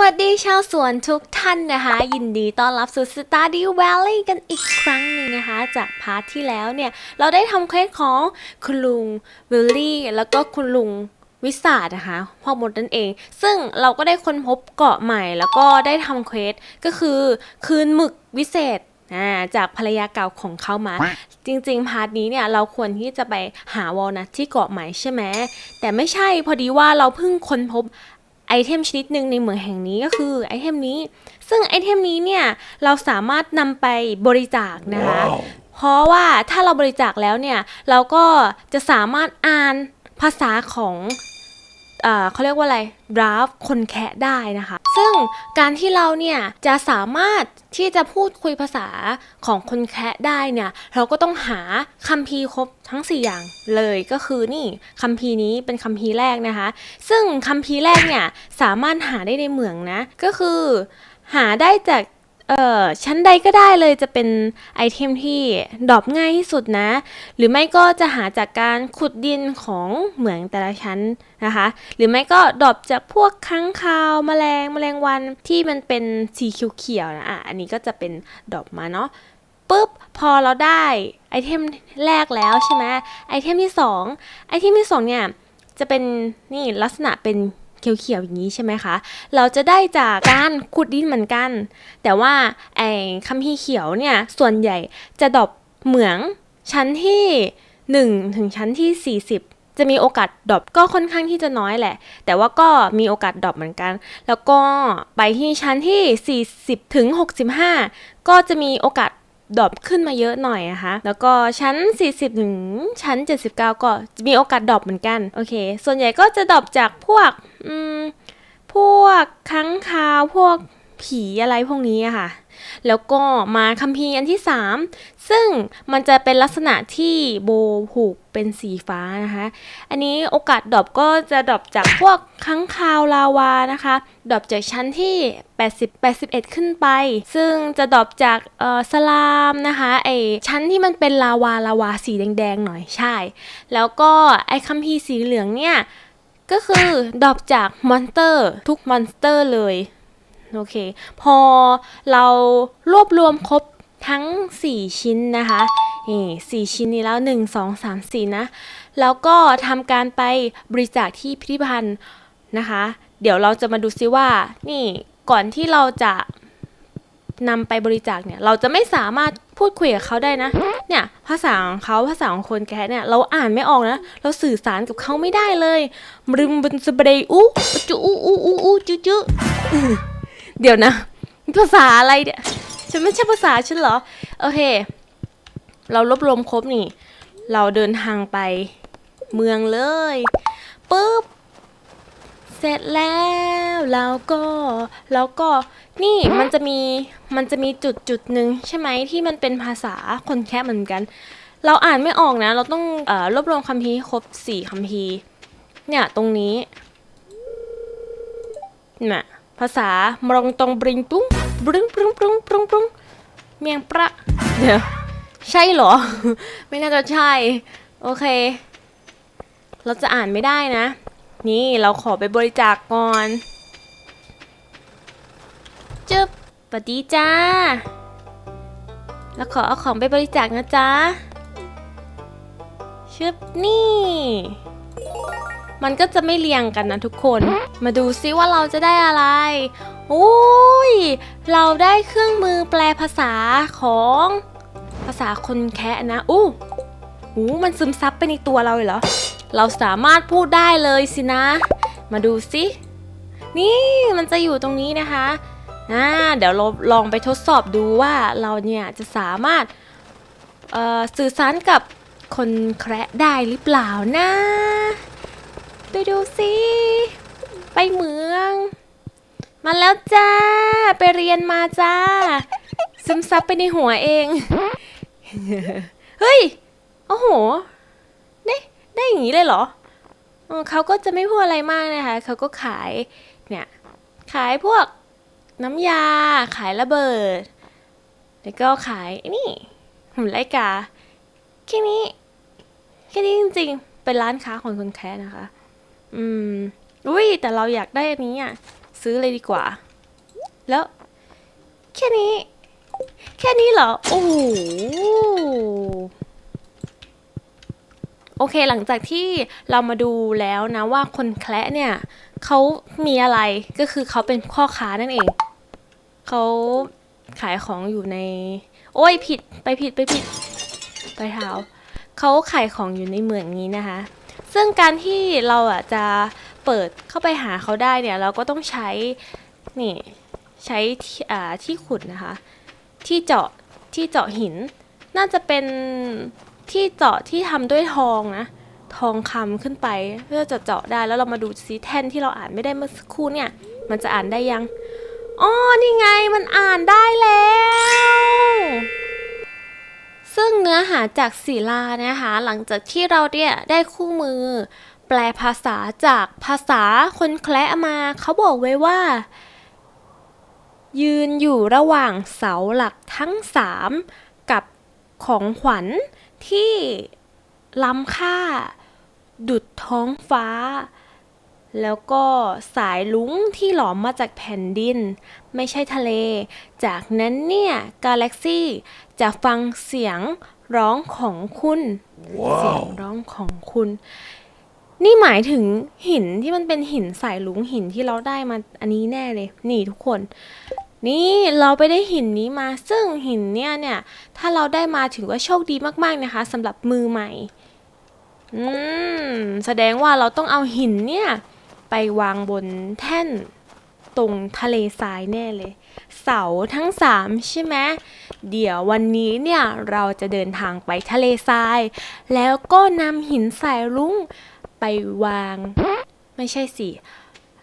วัสดีชาวสวนทุกท่านนะคะ ยินดีต้อนรับสู่ Study Valley กันอีกครั้งหนึ่งนะคะ จากพาร์ทที่แล้วเนี่ย เราได้ทำเควสของคุณลุงวิลลี่ แล้วก็คุณลุงวิสาดนะคะพ่อมดนั่นเอง ซึ่งเราก็ได้ค้นพบเกาะใหม่ แล้วก็ได้ทำเควสก็คือคืนหมึกวิเศษอ่าจากภรรยาเก่าของเขามา จริงๆ พาร์ทนี้เนี่ยเราควรที่จะไปหาวอลนัทที่เกาะใหม่ใช่ไหมแต่ไม่ใช่พอดีว่าเราเพิ่งค้นพบ ไอเทมชนิดหนึ่งในเหมืองแห่งนี้ก็คือไอเทมนี้ ซึ่งไอเทมนี้เนี่ยเราสามารถนำไปบริจาคนะคะเพราะว่าถ้าเราบริจาคแล้วเนี่ยเราก็จะสามารถอ่านภาษาของ เขาเรียกว่าอะไรดราฟคนแคะได้นะคะ ซึ่งการที่เราเนี่ยจะสามารถที่จะพูดคุยภาษาของคนแคะได้เนี่ยเราก็ต้องหาคัมภีร์ครบทั้ง 4 อย่างเลยก็คือนี่คัมภีร์นี้เป็นคัมภีร์แรกนะคะ ซึ่งคัมภีร์แรกเนี่ยสามารถหาได้ในเหมืองนะก็คือ หาได้จาก เอ่อชั้นใดก็ได้เลยจะเป็นไอเทมที่ดรอปง่ายที่สุดนะ หรือไม่ก็จะหาจากการขุดดินของเหมืองแต่ละชั้นนะคะ หรือไม่ก็ดรอปจากพวกค้างคาวแมลงแมลงวันที่มันเป็นสีเขียวๆนะอะอันนี้ก็จะเป็นดรอปมาเนาะปุ๊บพอเราได้ไอเทมแรกแล้วใช่ไหมไอเทมที่สองไอเทมที่สองเนี่ยจะเป็นนี่ลักษณะเป็น เขียวๆอย่างนี้ใช่ไหมคะ เราจะได้จากการขุดดินเหมือนกัน แต่ว่าไอ้คัมภีเขียวเนี่ยส่วนใหญ่จะดรอปเหมืองชั้นที่ 1 ถึงชั้นที่ 40จะมีโอกาสดรอปก็ค่อนข้างที่จะน้อยแหละ แต่ว่าก็มีโอกาสดรอปเหมือนกัน แล้วก็ไปที่ชั้นที่ 40 ถึง 65 ก็จะมีโอกาส ดรอปขึ้นมาเยอะหน่อยนะคะแล้วก็ชั้น 40 ถึงชั้น 79 ก็มีโอกาสดรอปเหมือนกันโอเค ส่วนใหญ่ก็จะดรอปจากพวกอืมพวกค้างคาวพวกผีอะไรพวกนี้อะค่ะ แล้วก็มาคัมภีร์อันที่ 3 ซึ่งมันจะเป็นลักษณะที่โบผูกเป็นสีฟ้านะคะ อันนี้โอกาสดรอปก็จะดรอปจากพวกค้างคาวลาวานะคะดรอปจากชั้นที่ 80 81 ขึ้นไป ซึ่งจะดรอปจากเอ่อสลามนะคะไอชั้นที่มันเป็นลาวาลาวาสีแดงๆหน่อยใช่ แล้วก็ไอคัมภีร์สีเหลืองเนี่ยก็คือดรอปจากมอนสเตอร์ ทุกมอนสเตอร์เลย โอเค พอเรารวบรวมครบทั้ง 4 ชิ้นนะคะนี่สี่ชิ้นนี้แล้ว 1 2 3 4 นะ แล้วก็ทำการไปบริจาคที่พิพิธภัณฑ์นะคะ เดี๋ยวเราจะมาดูซิว่า นี่ก่อนที่เราจะนำไปบริจาคเนี่ย เราจะไม่สามารถพูดคุยกับเขาได้นะ เนี่ยภาษาของเขาภาษาของคนแก่เนี่ยเราอ่านไม่ออกนะ เราสื่อสารกับเขาไม่ได้เลยมรึมบันสเบรย์อู้จุอู้อู้อู้อู้จุจุอื้อ เดี๋ยวนะ ภาษาอะไรเนี่ย ฉันไม่ใช่ภาษาฉันเหรอ โอเค เรารวบรวมครบนี่ เราเดินทางไปเมืองเลยปุ๊บ เสร็จแล้วเราก็แล้วก็นี่มันจะมีมันจะมีจุดจุดหนึ่งใช่ไหมที่มันเป็นภาษาคนแค่เหมือนกัน เราอ่านไม่ออกนะ เราต้องอรวบรวมคัมภีร์ให้ครบสี่คัมภีร์เนี่ยตรงนี้น่ะ ภาษามรองตรงบริงปุ้งบรึงปรุงปรุงปรุงปรุงเมียงประเดี๋ยวใช่เหรอ ไม่น่าจะใช่ โอเค เราจะอ่านไม่ได้นะ นี่เราขอไปบริจาคก่อนจึ๊บปดีจ้าแล้วขอเอาของไปบริจาคนะจ๊ะชึบนี่ มันก็จะไม่เรียงกันนะทุกคน มาดูซิว่าเราจะได้อะไรโอ้ย เราได้เครื่องมือแปลภาษาของภาษาคนแคะนะ อู้หูมันซึมซับไปในตัวเราเลยเหรอ เราสามารถพูดได้เลยสินะ มาดูสิ นี่มันจะอยู่ตรงนี้นะคะอ่าเดี๋ยวเราลองไปทดสอบดูว่าเราเนี่ยจะสามารถสื่อสารกับคนแคระได้หรือเปล่านะ ไปดูสิไปเมือง มาแล้วจ้า ไปเรียนมาจ้า ซึมซับไปในหัวเอง เฮ้ย โอ้โห ได้ได้อย่างนี้เลยเหรอเขาก็จะไม่พูดอะไรมากนะคะเขาก็ขาย เนี่ย ขายพวกน้ำยา ขายระเบิด แล้วก็ขายนี่หุ่นไลกา แค่นี้ แค่นี้จริงๆ เป็นร้านค้าของคนแค่นะคะ อืม อุ้ยแต่เราอยากได้อันนี้อะ ซื้อเลยดีกว่า แล้ว แค่นี้ แค่นี้เหรอ โอ้โหโอเคหลังจากที่เรามาดูแล้วนะว่าคนแคละเนี่ยเขามีอะไรก็คือเขาเป็นพ่อค้านั่นเอง เขาขายของอยู่ใน โอ้ยผิดไปผิดไปผิดไปเท้าเขาขายของอยู่ในเหมืองนี้นะคะ ซึ่งการที่เราอะจะเปิดเข้าไปหาเขาได้เนี่ย เราก็ต้องใช้นี่ใช้ที่ขุดนะคะ ที่เจาะที่เจาะหิน น่าจะเป็นที่เจาะที่ทำด้วยทองนะ ทองคำขึ้นไปเพื่อจะเจาะได้แล้วเรามาดูซิแท่นที่เราอ่านไม่ได้เมื่อสักครู่เนี่ย มันจะอ่านได้ยังอ๋อนี่ไงมันอ่านได้แล้ว ซึ่งเนื้อหาจากศิลานะคะ หลังจากที่เราเนี่ยได้คู่มือ แปลภาษาจากภาษาคนแคละมา เขาบอกไว้ว่า ยืนอยู่ระหว่างเสาหลักทั้งสามกับของขวัญที่ล้ำค่า ดุดท้องฟ้า แล้วก็สายลุงที่หลอมมาจากแผ่นดิน ไม่ใช่ทะเล จากนั้นเนี่ยกาแล็กซี่จะฟังเสียงร้องของคุณเสียงร้องของคุณ นี่หมายถึงหินที่มันเป็นหินสายลุงหินที่เราได้มาอันนี้แน่เลย นี่ทุกคน นี่เราไปได้หินนี้มาซึ่งหินเนี่ยเนี่ย ถ้าเราได้มาถือว่าโชคดีมากๆนะคะสำหรับมือใหม่ อืม แสดงว่าเราต้องเอาหินเนี่ย ไปวางบนแท่นตรงทะเลทรายแน่เลย เสาทั้งสามใช่ไหมเดี๋ยววันนี้เนี่ยเราจะเดินทางไปทะเลทราย แล้วก็นำหินสายรุ้งไปวาง ไม่ใช่สิ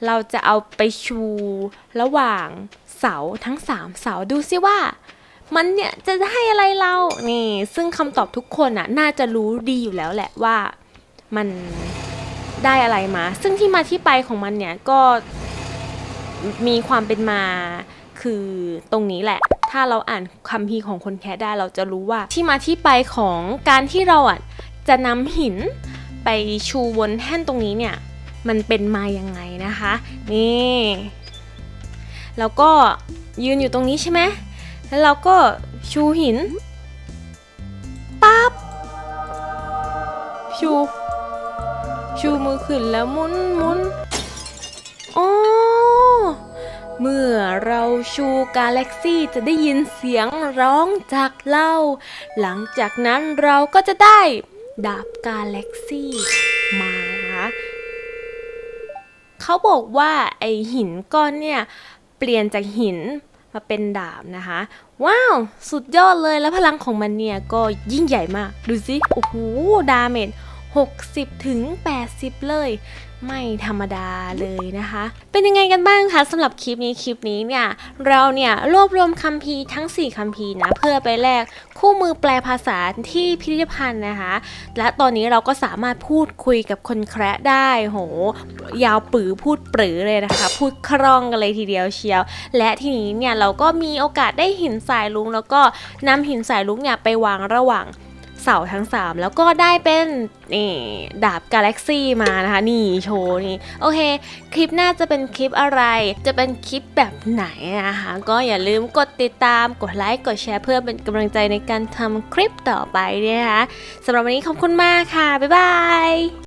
เราจะเอาไปชูระหว่างเสาทั้งสามเสาดูซิว่า มันเนี่ยจะให้อะไรเรา นี่ ซึ่งคำตอบทุกคนน่ะน่าจะรู้ดีอยู่แล้วแหละว่ามัน ได้อะไรมา ซึ่งที่มาที่ไปของมันเนี่ยก็มีความเป็นมาคือตรงนี้แหละ ถ้าเราอ่านคัมภีของคนแคะได้เราจะรู้ว่าที่มาที่ไปของการที่เราอะจะนำหินไปชูบนแท่นตรงนี้เนี่ยมันเป็นมายังไงนะคะ นี่แล้วก็ยืนอยู่ตรงนี้ใช่ไหมแล้วเราก็ชูหินปั๊บชู ชูมือขึ้นแล้วหมุนหมุนอ๋อเมื่อเราชูกาแล็กซี่จะได้ยินเสียงร้องจากเรา หลังจากนั้นเราก็จะได้ดาบกาแล็กซี่มานะคะเขาบอกว่าไอหินก้อนเนี่ย เปลี่ยนจากหินมาเป็นดาบนะคะ ว้าว สุดยอดเลยแล้วพลังของมันเนี่ย ก็ยิ่งใหญ่มาก ดูสิ โอ้โห ดาเมจ 60ถึง80 เลย ไม่ธรรมดาเลยนะคะ เป็นยังไงกันบ้างคะสำหรับคลิปนี้คลิปนี้เนี่ย เราเนี่ยรวบรวมคัมภีร์ทั้ง 4คัมภีร์นะเพื่อไปแลกคู่มือแปลภาษาที่พิพิธภัณฑ์นะคะ และตอนนี้เราก็สามารถพูดคุยกับคนแคระได้โห ยาวปือพูดปรือเลยนะคะ พูดคล่องกันเลยทีเดียวเชียว และทีนี้เนี่ยเราก็มีโอกาสได้หินสายลุงแล้วก็นำหินสายลุงเนี่ยไปวางระหว่าง เสาทั้ง 3 แล้วก็ได้เป็นนี่ดาบกาแล็กซี่มานะคะนี่โชว์นี่โอเค คลิปหน้าจะเป็นคลิปอะไร จะเป็นคลิปแบบไหนนะคะก็อย่าลืมกดติดตามกดไลค์กดแชร์เพื่อเป็นกำลังใจในการทำคลิปต่อไปเนี่ยนะคะสำหรับวันนี้ขอบคุณมากค่ะ บ๊ายบาย